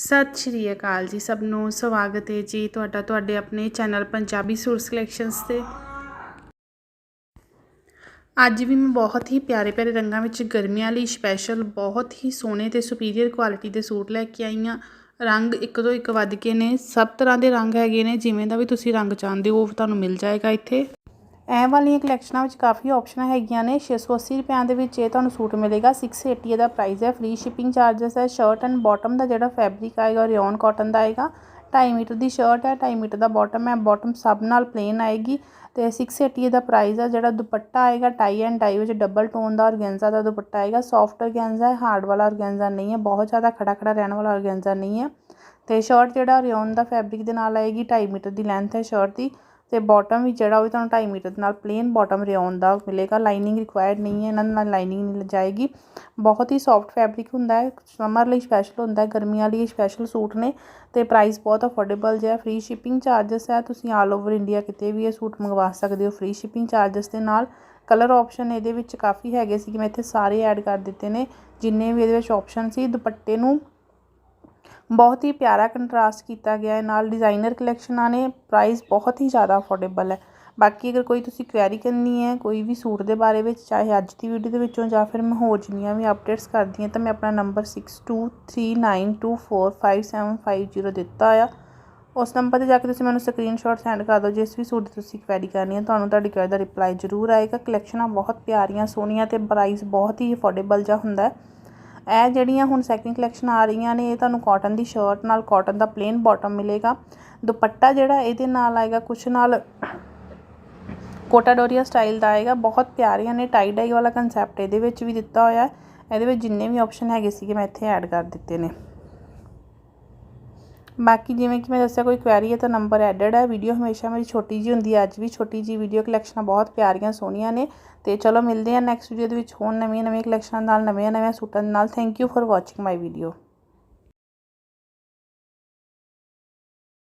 ਸਤਿ ਸ਼੍ਰੀ ਅਕਾਲ ਜੀ ਸਭ ਨੂੰ। ਸਵਾਗਤ ਹੈ ਜੀ ਤੁਹਾਡਾ ਤੁਹਾਡੇ ਆਪਣੇ ਚੈਨਲ ਪੰਜਾਬੀ ਸੂਟ ਕਲੈਕਸ਼ਨਸ ਤੇ। ਅੱਜ ਵੀ ਮੈਂ ਬਹੁਤ ਹੀ ਪਿਆਰੇ ਪਿਆਰੇ ਰੰਗਾਂ ਵਿੱਚ ਗਰਮੀਆਂ ਲਈ ਸਪੈਸ਼ਲ ਬਹੁਤ ਹੀ ਸੋਹਣੇ ਤੇ ਸੁਪੀਰੀਅਰ ਕੁਆਲਿਟੀ ਦੇ ਸੂਟ ਲੈ ਕੇ ਆਈ ਹਾਂ। ਰੰਗ ਇੱਕ ਤੋਂ ਇੱਕ ਵੱਧ ਕੇ ਨੇ, ਸਭ ਤਰ੍ਹਾਂ ਦੇ ਰੰਗ ਹੈਗੇ ਨੇ, ਜਿਵੇਂ ਦਾ ਵੀ ਤੁਸੀਂ ਰੰਗ ਚਾਹੁੰਦੇ ਹੋ ਉਹ ਤੁਹਾਨੂੰ ਮਿਲ ਜਾਏਗਾ ਇੱਥੇ। ਐ ਵਾਲੀਆਂ ਕਲੈਕਸ਼ਨਾਂ ਵਿੱਚ ਕਾਫੀ ਆਪਸ਼ਨਾਂ ਹੈਗੀਆਂ ਨੇ। 680 ਰੁਪਿਆਂ ਦੇ ਵਿੱਚ ਇਹ ਤੁਹਾਨੂੰ ਸੂਟ ਮਿਲੇਗਾ। 680 ਦਾ ਪ੍ਰਾਈਸ ਹੈ। ਫ੍ਰੀ ਸ਼ਿਪਿੰਗ ਚਾਰजेस ਹੈ। ਸ਼ਰਟ ਐਂਡ ਬਾਟਮ ਦਾ ਜਿਹੜਾ ਫੈਬਰਿਕ ਆਏਗਾ ਰਿਓਨ ਕਾਟਨ ਦਾ ਆਏਗਾ। 2.5 ਮੀਟਰ ਦੀ ਸ਼ਰਟ ਹੈ। 2.5 ਮੀਟਰ ਦਾ ਬਾਟਮ ਹੈ। ਬਾਟਮ ਸਭ ਨਾਲ ਪਲੇਨ ਆਏਗੀ। ਤੇ 680 ਦਾ ਪ੍ਰਾਈਸ ਹੈ। ਜਿਹੜਾ ਦੁਪੱਟਾ ਆਏਗਾ ਟਾਈ ਐਂਡ ਟਾਈ ਵਿੱਚ ਡਬਲ ਟੋਨ ਦਾ ਔਰਗੈਂਜ਼ਾ ਦਾ ਦੁਪੱਟਾ ਆਏਗਾ। ਸੌਫਟ ਔਰਗੈਂਜ਼ਾ ਹੈ। ਹਾਰਡ ਵਾਲਾ ਔਰਗੈਂਜ਼ਾ ਨਹੀਂ ਹੈ। ਬਹੁਤ ਜ਼ਿਆਦਾ ਖੜਾ ਖੜਾ ਰਹਿਣ ਵਾਲਾ ਔਰਗੈਂਜ਼ਾ ਨਹੀਂ ਹੈ। ਤੇ ਸ਼ਰਟ ਜਿਹੜਾ ਰਿਓਨ ਦਾ ਫੈਬਰਿਕ ਦੇ ਨਾਲ ਆਏਗੀ 2.5 ਮੀਟਰ ਦੀ ਲੈਂਥ ਹੈ ਸ਼ਰਟ ਦੀ। ਤੇ ਬਾਟਮ ਵੀ ਜਿਹੜਾ ਉਹ ਵੀ ਤੁਹਾਨੂੰ 2.5 ਮੀਟਰ ਦੇ ਨਾਲ ਪਲੇਨ ਬਾਟਮ ਰਿਓਨ ਦਾ ਮਿਲੇਗਾ। ਲਾਈਨਿੰਗ ਰਿਕੁਆਇਰਡ ਨਹੀਂ ਹੈ, ਇਹਨਾਂ ਨਾਲ ਲਾਈਨਿੰਗ ਨਹੀਂ ਜਾਏਗੀ। ਬਹੁਤ ਹੀ ਸੌਫਟ ਫੈਬਰਿਕ ਹੁੰਦਾ ਹੈ ਸਮਰ ਲਈ ਸਪੈਸ਼ਲ ਹੁੰਦਾ ਹੈ, ਗਰਮੀਆਂ ਲਈ ਸਪੈਸ਼ਲ ਸੂਟ ਨੇ ਤੇ ਪ੍ਰਾਈਸ ਬਹੁਤ ਅਫੋਰਡੇਬਲ ਜਿਹਾ ਫ੍ਰੀ ਸ਼ਿਪਿੰਗ ਚਾਰजेस ਹੈ, ਤੁਸੀਂ ਆਲ ਓਵਰ ਇੰਡੀਆ ਕਿਤੇ ਵੀ ਇਹ ਸੂਟ ਮੰਗਵਾ ਸਕਦੇ ਹੋ। ਫ੍ਰੀ ਸ਼ਿਪਿੰਗ ਚਾਰजेस ਦੇ ਨਾਲ ਕਲਰ ਆਪਸ਼ਨ ਇਹਦੇ ਵਿੱਚ ਕਾਫੀ ਹੈਗੇ ਸੀ ਕਿ ਮੈਂ ਇੱਥੇ ਸਾਰੇ ਐਡ ਕਰ ਦਿੱਤੇ ਨੇ। ਜਿੰਨੇ ਵੀ ਇਹਦੇ ਵਿੱਚ ਆਪਸ਼ਨ ਸੀ, ਦੁਪੱਟੇ ਨੂੰ ਬਹੁਤ ਹੀ ਪਿਆਰਾ ਕੰਟਰਾਸਟ ਕੀਤਾ ਗਿਆ ਹੈ। ਨਾਲ ਡਿਜ਼ਾਈਨਰ ਕਲੈਕਸ਼ਨਾਂ ਨੇ ਪ੍ਰਾਈਸ ਬਹੁਤ ਹੀ ਜ਼ਿਆਦਾ ਅਫੋਰਡੇਬਲ ਹੈ। ਬਾਕੀ ਅਗਰ ਕੋਈ ਤੁਸੀਂ ਕੁਐਰੀ ਕਰਨੀ ਹੈ ਕੋਈ ਵੀ ਸੂਟ ਦੇ ਬਾਰੇ ਵਿੱਚ, ਚਾਹੇ ਅੱਜ ਦੀ ਵੀਡੀਓ ਦੇ ਵਿੱਚੋਂ ਜਾਂ ਫਿਰ ਮੈਂ ਹੋਰ ਜਿੰਨੀਆਂ ਵੀ ਅਪਡੇਟਸ ਕਰਦੀ ਹਾਂ, ਤਾਂ ਮੈਂ ਆਪਣਾ ਨੰਬਰ 6239245750 ਦਿੱਤਾ ਆ। ਉਸ ਨੰਬਰ ਤੇ ਜਾ ਕੇ ਤੁਸੀਂ ਮੈਨੂੰ ਸਕਰੀਨਸ਼ਾਟ ਸੈਂਡ ਕਰ ਦਿਓ, ਜਿਸ ਵੀ ਸੂਟ ਦੀ ਤੁਸੀਂ ਕੁਐਰੀ ਕਰਨੀ ਹੈ, ਤੁਹਾਨੂੰ ਤੁਹਾਡੀ ਕੁਐਰੀ ਦਾ ਰਿਪਲਾਈ ਜ਼ਰੂਰ ਆਏਗਾ। ਕਲੈਕਸ਼ਨਾਂ ਬਹੁਤ ਪਿਆਰੀਆਂ, ਸੋਹਣੀਆਂ ਤੇ ਪ੍ਰਾਈਸ ਬਹੁਤ ਹੀ ਅਫੋਰਡੇਬਲ ਜਿਹਾ ਹੁੰਦਾ ਹੈ। ਇਹ ਜਿਹੜੀਆਂ ਹੁਣ ਸੈਕਿੰਡ ਕਲੈਕਸ਼ਨ ਆ ਰਹੀਆਂ ਨੇ, ਇਹ ਤੁਹਾਨੂੰ ਕਾਟਨ ਦੀ ਸ਼ਰਟ ਨਾਲ ਕਾਟਨ ਦਾ ਪਲੇਨ ਬਾਟਮ ਮਿਲੇਗਾ। ਦੁਪੱਟਾ ਜਿਹੜਾ ਇਹਦੇ ਨਾਲ ਆਏਗਾ, ਕੁਛ ਨਾਲ ਕੋਟਾ ਡੋਰੀਆ ਸਟਾਈਲ ਦਾ ਆਏਗਾ। ਬਹੁਤ ਪਿਆਰੀਆਂ ਨੇ ਟਾਈ ਡਾਈ ਵਾਲਾ ਕਨਸੈਪਟ ਇਹਦੇ ਵਿੱਚ ਵੀ ਦਿੱਤਾ ਹੋਇਆ ਹੈ। ਇਹਦੇ ਵਿੱਚ ਜਿੰਨੇ ਵੀ ਆਪਸ਼ਨ ਹੈਗੇ ਸੀਗੇ, ਮੈਂ ਇੱਥੇ ਐਡ ਕਰ ਦਿੱਤੇ ਨੇ। ਬਾਕੀ ਜਿਵੇਂ ਕਿ ਮੈਂ ਦੱਸਿਆ, ਕੋਈ ਕੁਐਰੀ ਹੈ ਤਾਂ ਨੰਬਰ ਐਡਡ ਹੈ। ਵੀਡੀਓ ਹਮੇਸ਼ਾ ਮੇਰੀ ਛੋਟੀ ਜੀ ਹੁੰਦੀ ਹੈ। ਅੱਜ ਵੀ ਛੋਟੀ ਜੀ ਵੀਡੀਓ ਕਲੈਕਸ਼ਨਾਂ ਬਹੁਤ ਪਿਆਰੀਆਂ, ਸੋਹਣੀਆਂ ਨੇ। ਤੇ ਚਲੋ ਮਿਲਦੇ ਹਾਂ ਨੈਕਸਟ ਵੀਡੀਓ ਦੇ ਵਿੱਚ ਹੋਰ ਨਵੀਆਂ ਨਵੀਆਂ ਕਲੈਕਸ਼ਨਾਂ ਨਾਲ ਨਵੇਂ ਨਵੇਂ ਸੂਟਾਂ ਦੇ ਨਾਲ। Thank you for watching my video